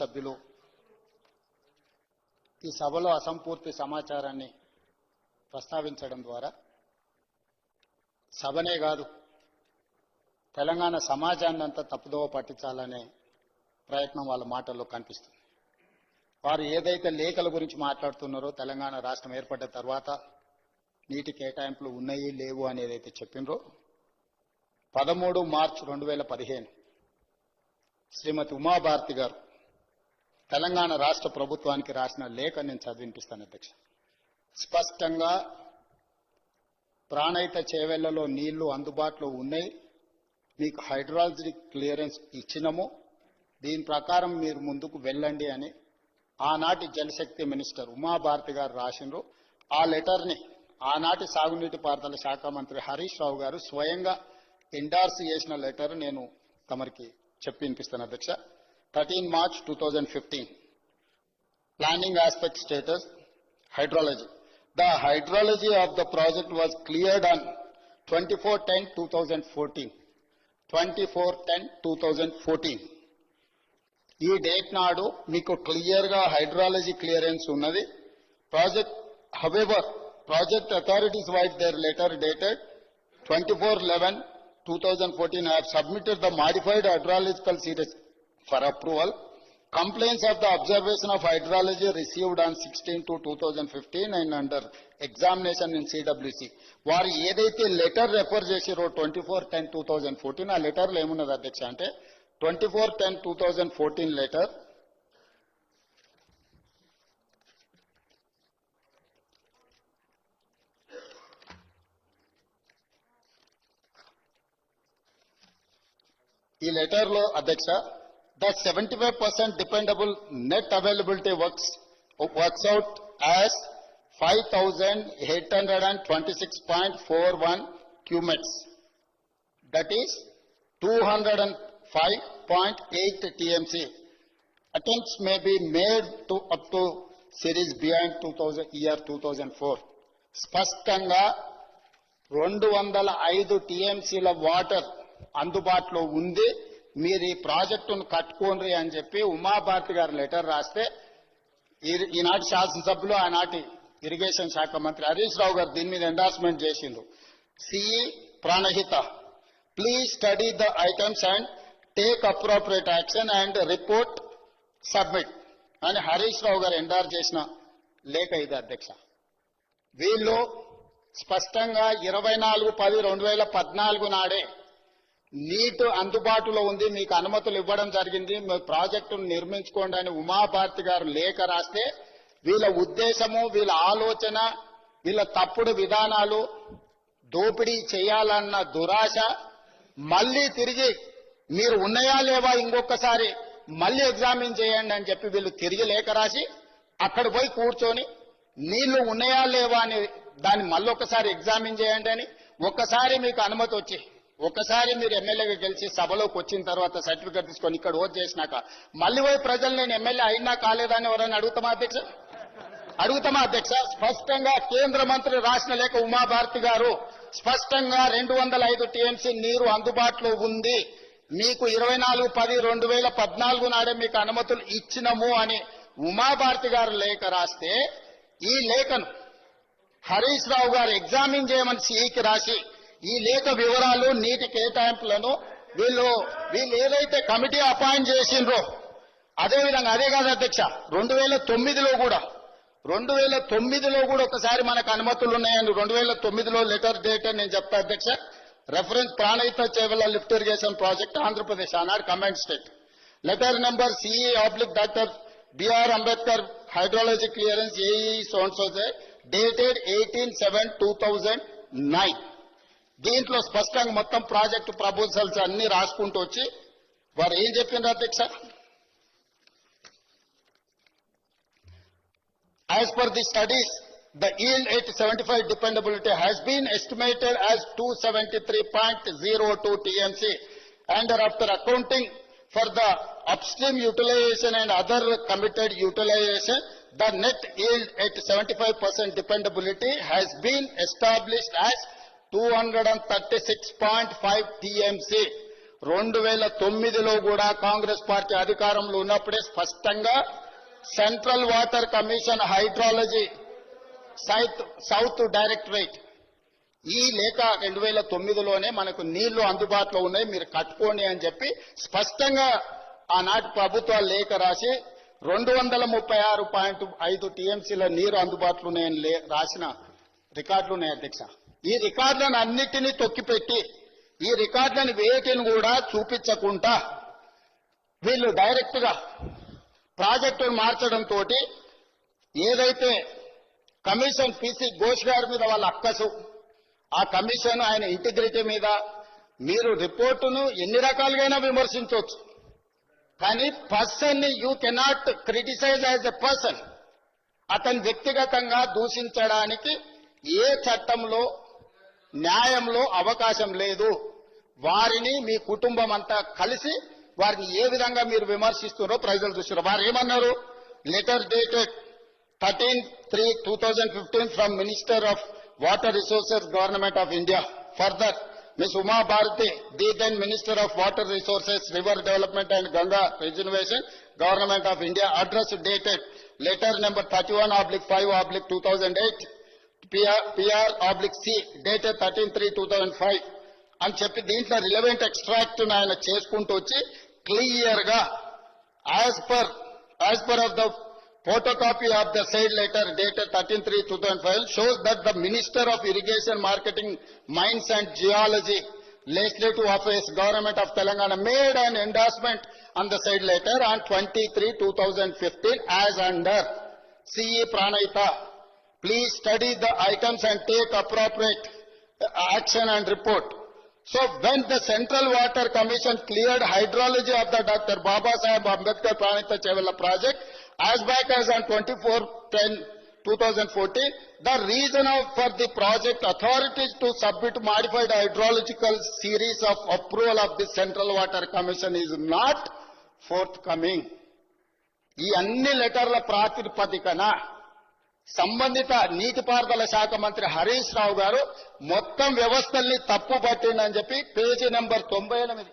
సభ్యులు. ఈ సభలో అసంపూర్తి సమాచారాన్ని ప్రస్తావించడం ద్వారా సభనే కాదు తెలంగాణ సమాజాన్ని అంతా తప్పుదోవ పట్టించాలనే ప్రయత్నం వాళ్ళ మాటల్లో కనిపిస్తుంది. వారు ఏదైతే లేఖల గురించి మాట్లాడుతున్నారో తెలంగాణ రాష్ట్రం ఏర్పడ్డ తర్వాత నీటి కేటాయింపులు ఉన్నాయి లేవు అనేది అయితే చెప్పినరో పదమూడు మార్చ్ రెండు వేల పదిహేను శ్రీమతి ఉమాభారతి గారు తెలంగాణ రాష్ట్ర ప్రభుత్వానికి రాసిన లేఖ నేను చదివినిపిస్తాను అధ్యక్ష. స్పష్టంగా ప్రాణహిత చేవెళ్ళలో నీళ్ళు అందుబాటులో ఉన్నాయి. మీకు హైడ్రాలజీ క్లియరెన్స్ ఇచ్చినము. దీని ప్రకారం మీరు ముందుకు వెళ్ళండి అని ఆనాటి జలశక్తి మినిస్టర్ ఉమాభారతి గారు రాసినారు ఆ లెటర్ని ఆనాటి సాగునీటి పారుదల శాఖ మంత్రి హరీష్ రావు గారు స్వయంగా ఎండార్స్ చేసిన లెటర్ నేను తమరికి చెప్పి వినిపిస్తాను అధ్యక్ష. Thirteen March two thousand fifteen planning aspect status hydrology. The hydrology of the project was cleared on 24-10-2014. 24-10-2014. ఈ డేట్ నాడు మీకు క్లియర్గా హైడ్రాలజీ క్లియరెన్స్ ఉన్నది project however project authorities vide their letter dated twenty four eleven two thousand fourteen have submitted the modified hydrological series for approval Complaints of the observation of hydrology received on 16 to 2015 and under examination in CWC. వారు ఏదైతే letter refer చేసిరో twenty four ten two thousand fourteen ఆ లెటర్లో ఏమున్నది అధ్యక్ష అంటే twenty four ten two thousand fourteen letter ఈ లెటర్లో అధ్యక్ష the seventy five percent dependable net availability works works out as five thousand eight hundred and twenty six point four one cumecs that is two hundred and five point eight TMC attempts may be made to up to series behind 2000 year 2004 స్పష్టంగా రెండు వందల ఐదు టీఎంసీల water అందుబాటులో ఉంది. మీరు ఈ ప్రాజెక్టును కట్టుకోండి అని చెప్పి ఉమాభారతి గారు లెటర్ రాస్తే ఈ- ఈనాటి శాసనసభ్యులు ఆనాటి ఇరిగేషన్ శాఖ మంత్రి హరీష్ రావు గారు దీని మీద ఎండార్స్మెంట్ చేసిండ్రు. CE Pranahita please study the items and take appropriate action and report submit అని హరీష్ రావు గారు ఎండార్ చేసిన లేఖ ఇది అధ్యక్ష. వీళ్ళు స్పష్టంగా ఇరవై నాలుగు పది రెండు వేల పద్నాలుగు నాడే నీటు అందుబాటులో ఉంది మీకు అనుమతులు ఇవ్వడం జరిగింది మీ ప్రాజెక్టును నిర్మించుకోండి అని ఉమాభారతి గారు లేఖ రాస్తే వీళ్ళ ఉద్దేశము వీళ్ళ ఆలోచన వీళ్ళ తప్పుడు విధానాలు దోపిడీ చేయాలన్న దురాశ మళ్ళీ తిరిగి మీరు ఉన్నాయా లేవా ఇంకొకసారి మళ్ళీ ఎగ్జామిన్ చేయండి అని చెప్పి వీళ్ళు తిరిగి లేఖ రాసి అక్కడ పోయి కూర్చొని నీళ్ళు ఉన్నాయా లేవా అని దాన్ని మళ్ళీ ఒకసారి ఎగ్జామిన్ చేయండి అని ఒక్కసారి మీకు అనుమతి వచ్చి ఒకసారి మీరు ఎమ్మెల్యేగా గెలిచి సభలోకి వచ్చిన తర్వాత సర్టిఫికేట్ తీసుకొని ఇక్కడ ఓట్ చేసినాక మళ్ళీ పోయి ప్రజలు నేను ఎమ్మెల్యే అయినా కాలేదని ఎవరైనా అడుగుతామా అధ్యక్ష? అడుగుతామా అధ్యక్ష? స్పష్టంగా కేంద్ర మంత్రి రాసిన లేఖ ఉమాభారతి గారు స్పష్టంగా రెండు వందల ఐదు టీఎంసీ నీరు అందుబాటులో ఉంది. మీకు ఇరవై నాలుగు పది రెండు వేల పద్నాలుగు నాడే మీకు అనుమతులు ఇచ్చినము అని ఉమాభారతి గారు లేఖ రాస్తే ఈ లేఖను హరీష్ రావు గారు ఎగ్జామిన్ చేయమని సిఈకి రాసి ఈ లేఖ వివరాలు నీటి కేటాయింపులను వీళ్ళు వీళ్ళు ఏదైతే కమిటీ అపాయింట్ చేసిండ్రో అదేవిధంగా అదే కాదు అధ్యక్ష రెండు వేల తొమ్మిదిలో కూడా రెండు వేల తొమ్మిదిలో కూడా ఒకసారి మనకు అనుమతులు ఉన్నాయని రెండు వేల తొమ్మిదిలో లెటర్ డేట్ అని నేను చెప్తా అధ్యక్ష. Reference Pranahita Chevella lift irrigation project Andhra Pradesh ఆనాడు command state. Letter number CE oblique doctor BR Ambedkar hydrology clearance AE సోన్సోజే dated eighteen seven two thousand nine దీంట్లో స్పష్టంగా మొత్తం ప్రాజెక్టు ప్రపోజల్స్ అన్ని రాసుకుంటూ వచ్చి వారు ఏం చెప్పిండ్రు అధ్యక్ష As per the studies, the yield at 75 dependability has been estimated as 273.02 TMC. And after accounting for the upstream utilization and other committed utilization, the net yield at 75% dependability has been established as two hundred and thirty six point five TMC. రెండు వేల తొమ్మిదిలో కూడా Congress party అధికారంలో ఉన్నప్పుడే స్పష్టంగా central water commission hydrology south south directorate. ఈ లేఖ రెండు వేల తొమ్మిదిలోనే మనకు నీళ్ళు అందుబాటులో ఉన్నాయి మీరు కట్టుకోండి అని చెప్పి స్పష్టంగా ఆనాటి ప్రభుత్వాలు లేఖ రాసి రెండు వందల ముప్పై ఆరు పాయింట్ ఐదు టీఎంసీల నీరు అందుబాటులో ఉన్నాయని లే- రాసిన రికార్డులు ఉన్నాయి అధ్యక్ష. ఈ రికార్డులను అన్నిటినీ తొక్కిపెట్టి ఈ రికార్డులను వేటిని కూడా చూపించకుండా వీళ్ళు డైరెక్ట్గా ప్రాజెక్టును మార్చడంతో ఏదైతే కమిషన్ పిసి ఘోష్ గారి మీద వాళ్ళ అక్కసు ఆ కమిషన్ ఆయన ఇంటిగ్రిటీ మీద మీరు రిపోర్టును ఎన్ని రకాలుగైనా విమర్శించవచ్చు కానీ పర్సన్ని you cannot criticise as a person. అతని వ్యక్తిగతంగా దూషించడానికి ఏ చట్టంలో న్యాయంలో అవకాశం లేదు. వారిని మీ కుటుంబం అంతా కలిసి వారిని ఏ విధంగా మీరు విమర్శిస్తున్నారో ప్రజలు చూస్తున్నారు. వారు ఏమన్నారు? Letter dated thirteen three two thousand fifteen from minister of water resources government of India further Miss Uma Bharati the then minister of water resources river development and Ganga reservation government of India address dated letter number thirty one oblique five oblique two thousand eight PR oblique C dated thirteen three two thousand five అని చెప్పి దీంట్లో relevant extract ఆయన చేసుకుంటూ వచ్చి clear గా as per as per of the photocopy of the said letter dated 13-3-2005 shows that the Minister of Irrigation, Marketing, Mines and Geology, Legislative Office, Government of Telangana made an endorsement on the said letter on 23-2015 as under CE Pranayita. Please study the items and take appropriate uh, action and report. So when the Central Water Commission cleared hydrology of the Dr. Baba Saheb Ambedkar Pranita Chevella project as back as on 24-10-2014, the reason of- for the project authorities to submit modified hydrological series of approval of the Central Water Commission is not forthcoming. ఈ అన్ని లెటర్ల ప్రాతిపదికన సంబంధిత నీటిపారుదల శాఖ మంత్రి హరీష్ రావు గారు మొత్తం వ్యవస్థల్ని తప్పు పట్టిండని చెప్పి పేజీ నెంబర్ తొంభై ఎనిమిది.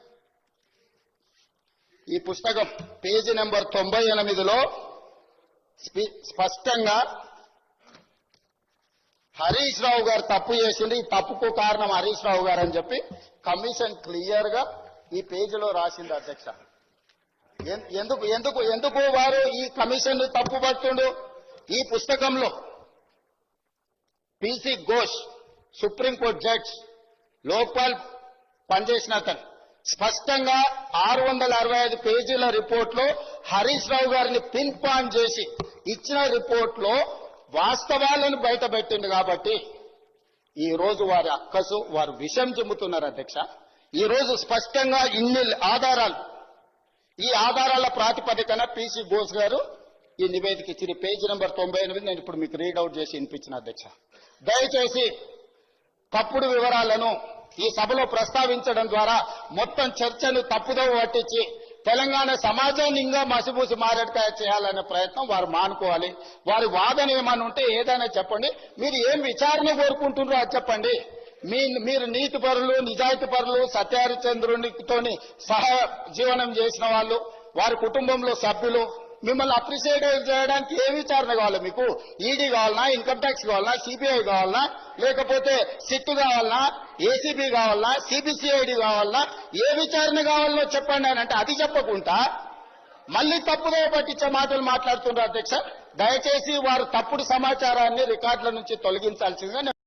ఈ పుస్తకం పేజీ నెంబర్ తొంభై ఎనిమిదిలో స్పష్టంగా హరీష్ రావు గారు తప్పు చేసింది ఈ తప్పుకు కారణం హరీష్ రావు గారు అని చెప్పి కమిషన్ క్లియర్గా ఈ పేజీలో రాసింది అధ్యక్ష. ఎందుకు ఎందుకు ఎందుకు వారు ఈ కమిషన్ తప్పు పట్టుండు ఈ పుస్తకంలో PC Ghosh supreme court judge Lokpal పనిచేసిన అతను. స్పష్టంగా ఆరు వందల అరవై ఐదు పేజీల రిపోర్ట్లో హరీష్ రావు గారిని పిన్ పాన్ చేసి ఇచ్చిన రిపోర్ట్లో వాస్తవాలను బయటపెట్టింది కాబట్టి ఈ రోజు వారి అక్కసు వారు విషం చెబుతున్నారు అధ్యక్ష. ఈ రోజు స్పష్టంగా ఇన్ని ఆధారాలు. ఈ ఆధారాల ప్రాతిపదికన పిసి ఘోష్ గారు ఈ నివేదిక ఇచ్చిన పేజీ నెంబర్ తొంభై ఎనిమిది నేను ఇప్పుడు మీకు రీడౌట్ చేసి వినిపించిన అధ్యక్ష. దయచేసి తప్పుడు వివరాలను ఈ సభలో ప్రస్తావించడం ద్వారా మొత్తం చర్చను తప్పుదోవ పట్టించి తెలంగాణ సమాజాన్ని ఇంకా మసిబూసి మారేడుకాయ చేయాలనే ప్రయత్నం వారు మానుకోవాలి. వారి వాదన ఏమని ఉంటే ఏదైనా చెప్పండి. మీరు ఏం విచారణ కోరుకుంటున్నారో అది చెప్పండి. మీ మీరు నీతి పరులు నిజాయితీ పరులు సత్యహరిచంద్రునితోని సహ జీవనం చేసిన వాళ్ళు వారి కుటుంబంలో సభ్యులు మిమ్మల్ని అప్రిషియేట్ చేయడానికి ఏ విచారణ కావాలి మీకు? ఈడీ కావాలనా ఇన్కమ్ ట్యాక్స్ కావాలనా సిబిఐ కావాలనా లేకపోతే సిట్ కావాలనా ఏసీబీ కావాలనా సిబిసిఐడి కావాలనా? ఏ విచారణ కావాలనో చెప్పండి అని అంటే అది చెప్పకుండా మళ్ళీ తప్పుదో పట్టించే మాటలు మాట్లాడుతున్నారు అధ్యక్ష. దయచేసి వారు తప్పుడు సమాచారాన్ని రికార్డుల నుంచి తొలగించాల్సిందిగా నేను